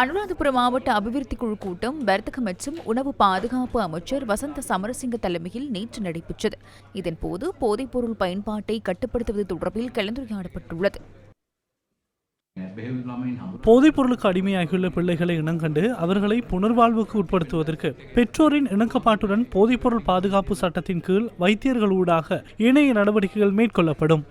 அனுராதபுரம் மாவட்ட அபிவிருத்தி குழு கூட்டம் வர்த்தக மற்றும் உணவு பாதுகாப்பு அமைச்சர் வசந்த சமரசிங்க தலைமையில் நேற்று நடைபெற்றது. இதன்போது போதைப்பொருள் பயன்பாட்டை கட்டுப்படுத்துவது தொடர்பில் கலந்துரையாடப்பட்டுள்ளது. போதைப் பொருளுக்கு அடிமையாகியுள்ள பிள்ளைகளை இனங்கண்டு அவர்களை புனர்வாழ்வுக்கு உட்படுத்துவதற்கு பெற்றோரின் இணக்கப்பாட்டுடன் போதைப்பொருள் பாதுகாப்பு சட்டத்தின் கீழ் வைத்தியர்களூடாக இணைய நடவடிக்கைகள் மேற்கொள்ளப்படும்.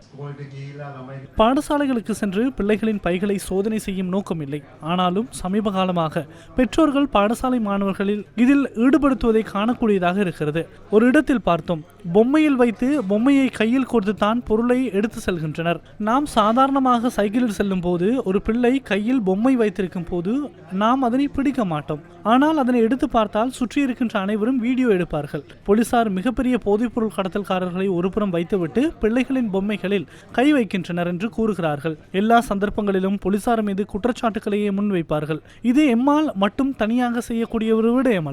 பாடசாலைகளுக்கு சென்று பிள்ளைகளின் பைகளை சோதனை செய்யும் நோக்கம் இல்லை. ஆனாலும் சமீப காலமாக பெற்றோர்கள் பாடசாலை மாணவர்களில் இதில் ஈடுபடுத்துவதை காணக்கூடியதாக இருக்கிறது. ஒரு இடத்தில் பார்த்தோம். பொம்மையில் வைத்து பொம்மையை கையில் கொடுத்து தான் பொருளை எடுத்து செல்கின்றனர். நாம் சாதாரணமாக சைக்கிளில் செல்லும் போது ஒரு பிள்ளை கையில் பொம்மை வைத்திருக்கும் போது நாம் அதனை பிடிக்க மாட்டோம். ஆனால் அதனை எடுத்து பார்த்தால் சுற்றி இருக்கின்ற அனைவரும் வீடியோ எடுப்பார்கள். போலீசார் மிகப்பெரிய போதைப்பொருள் கடத்தல்காரர்களை ஒருபுறம் வைத்துவிட்டு பிள்ளைகளின் பொம்மைகளில் கை வைக்கின்றனர் என்று கூறுகிறார்கள். எல்லா சந்தர்ப்பங்களிலும் போலீசார் மீது குற்றச்சாட்டுக்களையே முன்வைப்பார்கள். இது எம்மால் மட்டும் தனியாக செய்யக்கூடிய ஒரு விடயம்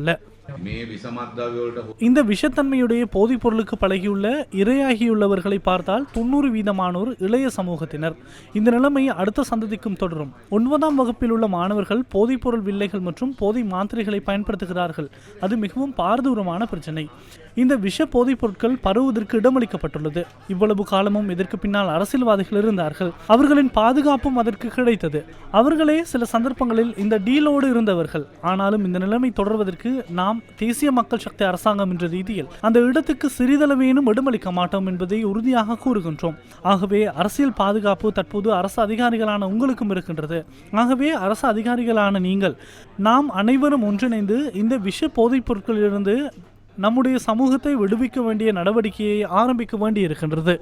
இந்த விஷத்தன்மையுடைய போதைப் பொருளுக்கு பழகியுள்ள இரையாகியுள்ளவர்களை பார்த்தால் தொண்ணூறு வீதமானோர் இளைய சமூகத்தினர். இந்த நிலைமை அடுத்த சந்ததிக்கும் தொடரும். ஒன்பதாம் வகுப்பில் உள்ள மாணவர்கள் போதைப் பொருள் வில்லைகள் மற்றும் போதை மாத்திரைகளை பயன்படுத்துகிறார்கள். அது மிகவும் பாரதூரமான பிரச்சனை. இந்த விஷ போதைப் பொருட்கள் பரவுவதற்கு இடமளிக்கப்பட்டுள்ளது. இவ்வளவு காலமும் இதற்கு பின்னால் அரசியல்வாதிகள் இருந்தார்கள். அவர்களின் பாதுகாப்பும் அதற்கு கிடைத்தது. அவர்களே சில சந்தர்ப்பங்களில் இந்த டீலோடு இருந்தவர்கள். ஆனாலும் இந்த நிலைமை தொடர்வதற்கு நாம் தேசிய மக்கள் சக்தி அரசாங்கம் என்ற ரீதியில் அந்த இடத்துக்கு சிறிதளவேனும் இடமளிக்க மாட்டோம் என்பதை உறுதியாக கூறுகின்றோம். ஆகவே அரசியல் பாதுகாப்பு தற்போது அரசு அதிகாரிகளான உங்களுக்கும் இருக்கின்றது. ஆகவே அரசு அதிகாரிகளான நீங்கள் நாம் அனைவரும் ஒன்றிணைந்து இந்த விஷ போதைப் பொருட்களிலிருந்து நம்முடைய சமூகத்தை விடுவிக்க வேண்டிய நடவடிக்கையை ஆரம்பிக்க வேண்டி இருக்கின்றது